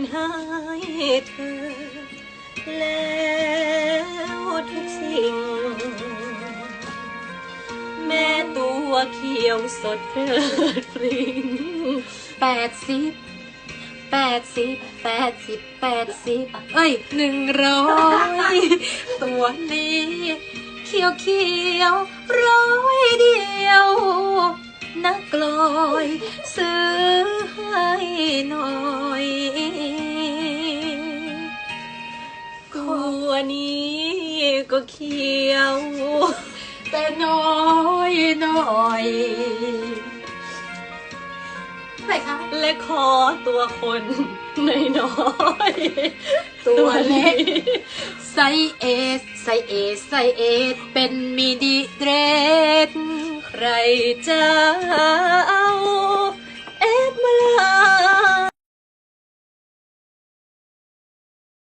นให้เธอ แล้วทุกสิ่ง แม่ตัวเขียวสดเพลิดพริ้งแปดสิบแปดสิบแปดสิบแปดสิบเอ้ยหนึ่งร้อยตัวนี้เขียวเขียวร้อยเดียวนักลอยซื้อให้หน่อย ตัวนี้ก็เขียว แต่น้อยน้อยเท่าไหร่คะและขอตัวคนน้อยๆตัวเล็กนี้ไซส์เอสไซส์เอสไซส์เอสเป็นมีดีเดรสใครจะเอาเอฟมาลา